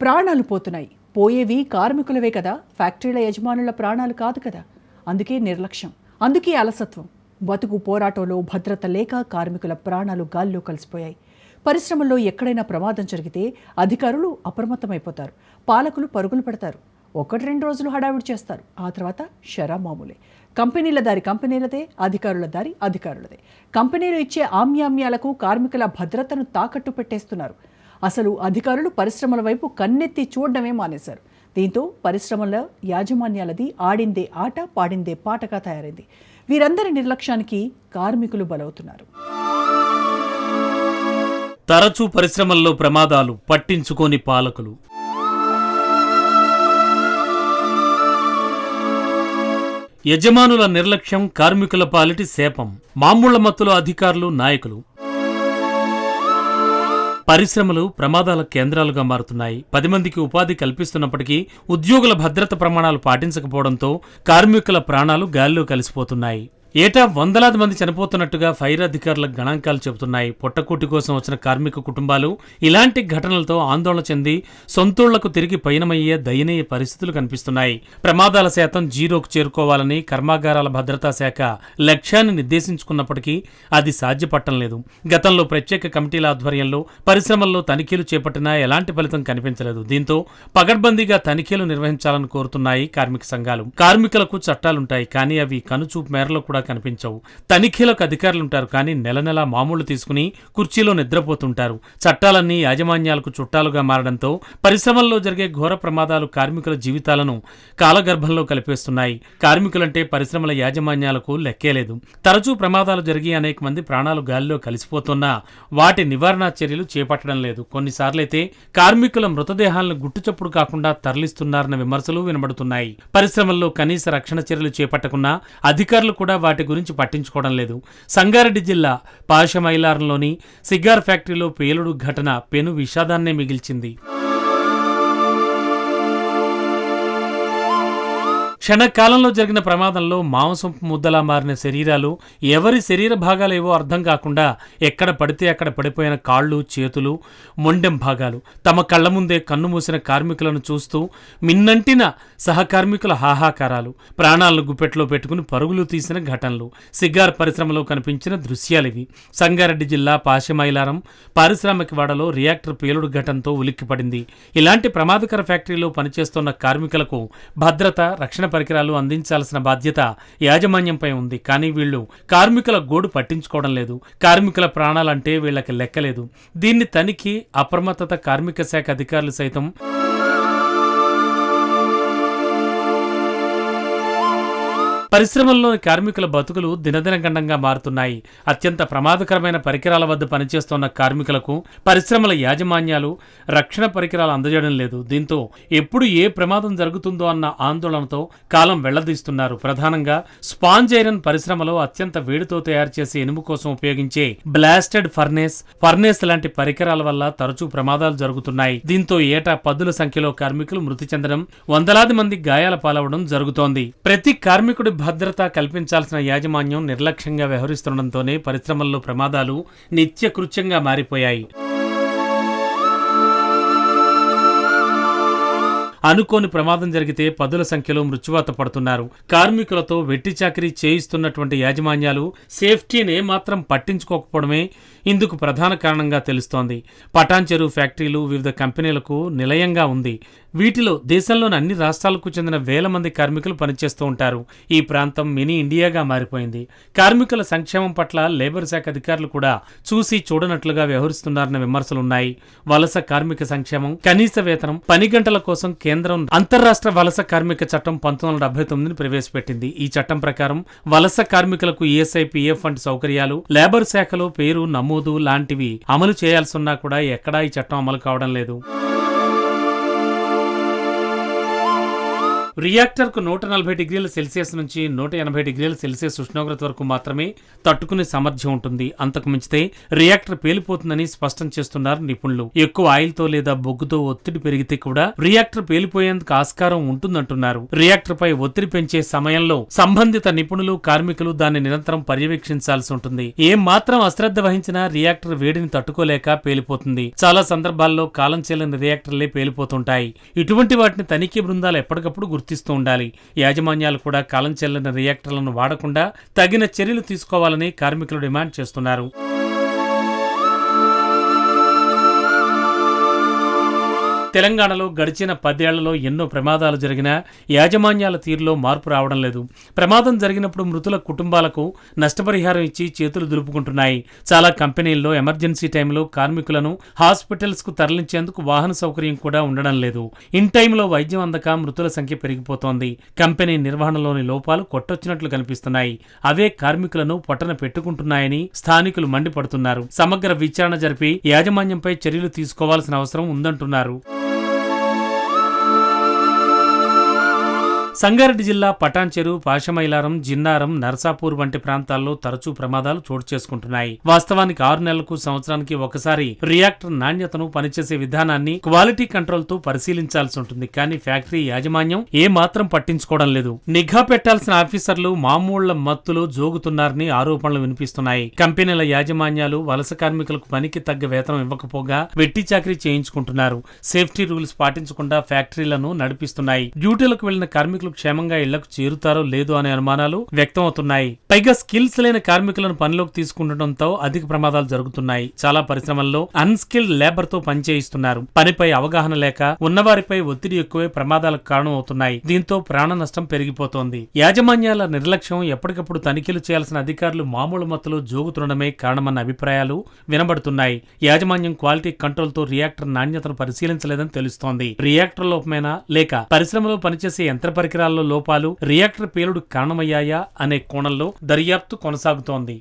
ప్రాణాలు పోతున్నాయి. పోయేవి కార్మికులవే కదా. ఫ్యాక్టరీల యజమానుల ప్రాణాలు కాదు కదా. అందుకే నిర్లక్ష్యం. అందుకే అలసత్వం. బతుకు పోరాటంలో భద్రత లేక కార్మికుల ప్రాణాలు గాల్లో కలిసిపోయాయి. పరిశ్రమల్లో ఎక్కడైనా ప్రమాదం జరిగితే అధికారులు అప్రమత్తమైపోతారు. పాలకులు పరుగులు పెడతారు. ఒకటి రెండు రోజులు హడావిడి చేస్తారు. ఆ తర్వాత షరా మామూలే. కంపెనీల దారి కంపెనీలదే అధికారుల దారి అధికారులదే. కంపెనీలు ఇచ్చే ఆమ్యామ్యాలకు కార్మికుల భద్రతను తాకట్టు పెట్టేస్తున్నారు. అసలు అధికారులు పరిశ్రమల వైపు కన్నెత్తి చూడడమే మానేశారు. దీంతో పరిశ్రమల యాజమాన్యాలది ఆడిందే ఆట పాడిందే పాటగా తయారైంది. వీరందరి నిర్లక్ష్యానికి కార్మికులు బలవుతున్నారు. తరచూ పరిశ్రమల్లో ప్రమాదాలు పట్టించుకోని పాలకులు. యజమానుల నిర్లక్ష్యం కార్మికుల పాలిటి శాపం మామూళ్ళ మత్తుల అధికారులు నాయకులు. పరిశ్రమలు ప్రమాదాల కేంద్రాలుగా మారుతున్నాయి. పది మందికి ఉపాధి కల్పిస్తున్నప్పటికీ ఉద్యోగుల భద్రత ప్రమాణాలు పాటించకపోవడంతో కార్మికుల ప్రాణాలు గాలిలో కలిసిపోతున్నాయి. ఏటా వందలాది మంది చనిపోతున్నట్టుగా ఫైర్ అధికారుల గణాంకాలు చెబుతున్నాయి. పొట్టకూటి కోసం వచ్చిన కార్మిక కుటుంబాలు ఇలాంటి ఘటనలతో ఆందోళన చెంది సొంతూళ్ళకు తిరిగి పయనమయ్యే దయనీయ పరిస్థితులు కనిపిస్తున్నాయి. ప్రమాదాల శాతం జీరోకు చేరుకోవాలని కర్మాగారాల భద్రతా శాఖ లక్ష్యాన్ని నిర్దేశించుకున్నప్పటికీ అది సాధ్యపట్టం లేదు. గతంలో ప్రత్యేక కమిటీల ఆధ్వర్యంలో పరిశ్రమల్లో తనిఖీలు చేపట్టినా ఎలాంటి ఫలితం కనిపించలేదు. దీంతో పగడ్బందీగా తనిఖీలు నిర్వహించాలని కోరుతున్నాయి కార్మిక సంఘాలు. కార్మికులకు చట్టాలుంటాయి కానీ అవి కనుచూపు మేరలో కూడా కనిపించవు. తనిఖీలకు అధికారులుంటారు కానీ నెల నెల మామూలు తీసుకుని కుర్చీలో నిద్రపోతుంటారు. చట్టాలన్నీ యాజమాన్యాలకు చుట్టాలుగా మారడంతో పరిశ్రమల్లో జరిగే ఘోర ప్రమాదాలు కార్మికుల జీవితాలను కాలగర్భంలో కలిపేస్తున్నాయి. కార్మికులంటే పరిశ్రమల యాజమాన్యాలకు లెక్కేలేదు. తరచూ ప్రమాదాలు జరిగి అనేక మంది ప్రాణాలు గాలిలో కలిసిపోతున్నా వాటి నివారణ చర్యలు చేపట్టడం లేదు. కొన్నిసార్లైతే కార్మికుల మృతదేహాలను గుట్టుచప్పుడు కాకుండా తరలిస్తున్నారన్న విమర్శలు వినబడుతున్నాయి. పరిశ్రమల్లో కనీస రక్షణ చర్యలు చేపట్టకున్నా అధికారులు కూడా వాటి గురించి పట్టించుకోవడం లేదు. సంగారెడ్డి జిల్లా పాషమైలారంలోని సిగార్ ఫ్యాక్టరీలో పేలుడు ఘటన పెను విషాదాన్నే మిగిల్చింది. క్షణకాలంలో జరిగిన ప్రమాదంలో మాంసం ముద్దలా మారిన శరీరాలు ఎవరి శరీర భాగాలేవో అర్థం కాకుండా ఎక్కడ పడితే అక్కడ పడిపోయిన కాళ్ళు చేతులు మొండెం భాగాలు. తమ కళ్ళ ముందే కన్ను మూసిన కార్మికులను చూస్తూ మిన్నంటిన సహకార్మికుల హాహాకారాలు ప్రాణాలను గుప్పెట్లో పెట్టుకుని పరుగులు తీసిన ఘటనలు సిగార్ పరిశ్రమలో కనిపించిన దృశ్యాలివి. సంగారెడ్డి జిల్లా పాశమైలారం పారిశ్రామిక వాడలో రియాక్టర్ పేలుడు ఘటనతో ఉలిక్కిపడింది. ఇలాంటి ప్రమాదకర ఫ్యాక్టరీలో పనిచేస్తున్న కార్మికులకు భద్రత రక్షణ పరికరాలు అందించాల్సిన బాధ్యత యాజమాన్యంపై ఉంది. కానీ వీళ్ళు కార్మికుల గోడు పట్టించుకోవడం లేదు. కార్మికుల ప్రాణాలంటే వీళ్ళకి లెక్కలేదు. దీన్ని తనిఖీ అప్రమత్తత కార్మిక శాఖ అధికారులు సైతం పరిశ్రమల్లోని కార్మికుల బతుకులు దినదినగండంగా మారుతున్నాయి. అత్యంత ప్రమాదకరమైన పరికరాల వద్ద పనిచేస్తున్న కార్మికులకు పరిశ్రమల యాజమాన్యాలు రక్షణ పరికరాలు అందజేయడం లేదు. దీంతో ఎప్పుడు ఏ ప్రమాదం జరుగుతుందో అన్న ఆందోళనతో కాలం వెళ్ళదీస్తున్నారు. ప్రధానంగా స్పాంజ్ ఐరన్ పరిశ్రమలో అత్యంత వేడితో తయారు చేసే ఇనుము కోసం ఉపయోగించే బ్లాస్టెడ్ ఫర్నేస్ ఫర్నేస్ లాంటి పరికరాల వల్ల తరచూ ప్రమాదాలు జరుగుతున్నాయి. దీంతో ఏటా పదుల సంఖ్యలో కార్మికులు మృతి చెందడం వందలాది మంది గాయాల పాలవడం జరుగుతోంది. ప్రతి కార్మికుడి భద్రత కల్పించాల్సిన యాజమాన్యం నిర్లక్ష్యంగా వ్యవహరిస్తుండటంతోనే పరిశ్రమల్లో ప్రమాదాలు నిత్యకృత్యంగా మారిపోయాయి. అనుకోని ప్రమాదం జరిగితే పదుల సంఖ్యలో మృత్యువాత పడుతున్నారు. కార్మికులతో వెట్టి చాకరీ చేయిస్తున్నటువంటి యాజమాన్యాలు సేఫ్టీనే మాత్రం పట్టించుకోకపోవడమే ఇందుకు ప్రధాన కారణంగా తెలుస్తోంది. పటాన్ చెరువు ఫ్యాక్టరీలు వివిధ కంపెనీలకు నిలయంగా ఉంది. వీటిలో దేశంలోని అన్ని రాష్ట్రాలకు చెందిన వేల మంది కార్మికులు పనిచేస్తూ ఉంటారు. ఈ ప్రాంతం మినీ ఇండియాగా మారిపోయింది. కార్మికుల సంక్షేమం పట్ల లేబర్ శాఖ అధికారులు కూడా చూసి చూడనట్లుగా వ్యవహరిస్తున్నారన్న విమర్శలున్నాయి. వలస కార్మిక సంక్షేమం కనీస వేతనం పని గంటల కోసం కేంద్ర కేంద్రం అంతర్రాష్ట్ర వలస కార్మిక చట్టం పంతొమ్మిది వందల డెబ్బై తొమ్మిదిని ప్రవేశపెట్టింది. ఈ చట్టం ప్రకారం వలస కార్మికులకు ఈఎస్ఐ పిఎఫ్ వంటి సౌకర్యాలు లేబర్ శాఖలో పేరు నమోదు లాంటివి అమలు చేయాల్సి ఉన్నా కూడా ఎక్కడా ఈ చట్టం అమలు కావడం లేదు. రియాక్టర్కు నూట నలభై డిగ్రీల సెల్సియస్ నుంచి నూట ఎనభై డిగ్రీల సెల్సియస్ ఉష్ణోగ్రత వరకు మాత్రమే తట్టుకునే సామర్థ్యం ఉంటుంది. అంతకు మించితే రియాక్టర్ పేలిపోతుందని స్పష్టం చేస్తున్నారు నిపుణులు. ఎక్కువ ఆయిల్తో లేదా బొగ్గుతో ఒత్తిడి పెరిగితే కూడా రియాక్టర్ పేలిపోయేందుకు ఆస్కారం ఉంటుందంటున్నారు. రియాక్టర్ పై ఒత్తిడి పెంచే సమయంలో సంబంధిత నిపుణులు కార్మికులు దాన్ని నిరంతరం పర్యవేక్షించాల్సి ఉంటుంది. ఏం మాత్రం అశ్రద్ధ వహించినా రియాక్టర్ వేడిని తట్టుకోలేక పేలిపోతుంది. చాలా సందర్భాల్లో కాలం చెల్లని రియాక్టర్లే పేలిపోతుంటాయి. ఇటువంటి వాటిని తనిఖీ బృందాలు ఎప్పటికప్పుడు గుర్తిస్తూ ఉండాలి. యాజమాన్యాలు కూడా కాలం చెల్లని రియాక్టర్లను వాడకుండా తగిన చర్యలు తీసుకోవాలని కార్మికులు డిమాండ్ చేస్తున్నారు. తెలంగాణలో గడిచిన పదేళ్ళలో ఎన్నో ప్రమాదాలు జరిగినా యాజమాన్యాల తీరులో మార్పు రావడం లేదు. ప్రమాదం జరిగినప్పుడు మృతుల కుటుంబాలకు నష్టపరిహారం ఇచ్చి చేతులు దులుపుకుంటున్నాయి. చాలా కంపెనీల్లో ఎమర్జెన్సీ టైంలో కార్మికులను హాస్పిటల్స్కు తరలించేందుకు వాహన సౌకర్యం కూడా ఉండడం లేదు. ఇన్ టైంలో వైద్యం అందక మృతుల సంఖ్య పెరిగిపోతోంది. కంపెనీ నిర్వహణలోని లోపాలు కొట్టొచ్చినట్లు కనిపిస్తున్నాయి. అవే కార్మికులను పొట్టన పెట్టుకుంటున్నాయని స్థానికులు మండిపడుతున్నారు. సమగ్ర విచారణ జరిపి యాజమాన్యంపై చర్యలు తీసుకోవాల్సిన అవసరం ఉందంటున్నారు. సంగారెడ్డి జిల్లా పటాన్చెరు పాషమైలారం జిన్నారం నర్సాపూర్ వంటి ప్రాంతాల్లో తరచూ ప్రమాదాలు చోటు చేసుకుంటున్నాయి. వాస్తవానికి ఆరు నెలలకు సంవత్సరానికి ఒకసారి రియాక్టర్ నాణ్యతను పనిచేసే విధానాన్ని క్వాలిటీ కంట్రోల్తో పరిశీలించాల్సి ఉంటుంది. కానీ ఫ్యాక్టరీ యాజమాన్యం ఏ మాత్రం పట్టించుకోవడం లేదు. నిఘా పెట్టాల్సిన ఆఫీసర్లు మామూళ్ళ మత్తులో జోగుతున్నారని ఆరోపణలు వినిపిస్తున్నాయి. కంపెనీల యాజమాన్యాలు వలస కార్మికులకు పనికి తగ్గ వేతనం ఇవ్వకపోగా వెట్టి చాకరీ చేయించుకుంటున్నారు. సేఫ్టీ రూల్స్ పాటించకుండా ఫ్యాక్టరీలను నడిపిస్తున్నాయి. డ్యూటీలకు వెళ్ళిన కార్మికులు క్షేమంగా ఇళ్ళకు చేరుతారో లేదో అనే అనుమానాలు వ్యక్తమవుతున్నాయి. పైగా స్కిల్స్ లేని కార్మికులను పనిలోకి తీసుకుంటడంతో అధిక ప్రమాదాలు జరుగుతున్నాయి. చాలా పరిశ్రమల్లో అన్స్కిల్డ్ లేబర్తో పనిచేయిస్తున్నారు. పనిపై అవగాహన లేక ఉన్నవారిపై ఒత్తిడి ఎక్కువై ప్రమాదాలకు కారణం అవుతున్నాయి దీంతో ప్రాణ నష్టం పెరిగిపోతోంది. యాజమాన్యాల నిర్లక్ష్యం ఎప్పటికప్పుడు తనిఖీలు చేయాల్సిన అధికారులు మామూలు మత్తులో జోగుతుండడమే కారణమన్న అభిప్రాయాలు వినబడుతున్నాయి. యాజమాన్యం క్వాలిటీ కంట్రోల్తో రియాక్టర్ నాణ్యతను పరిశీలించలేదని తెలుస్తోంది. రియాక్టర్ లోపమేనా? లేక పరిశ్రమలో పనిచేసే యంత్ర పరికరాల్లో లోపాలు రియాక్టర్ పేలుడు కారణమయ్యాయా అనే కోణంలో దర్యాప్తు కొనసాగుతోంది.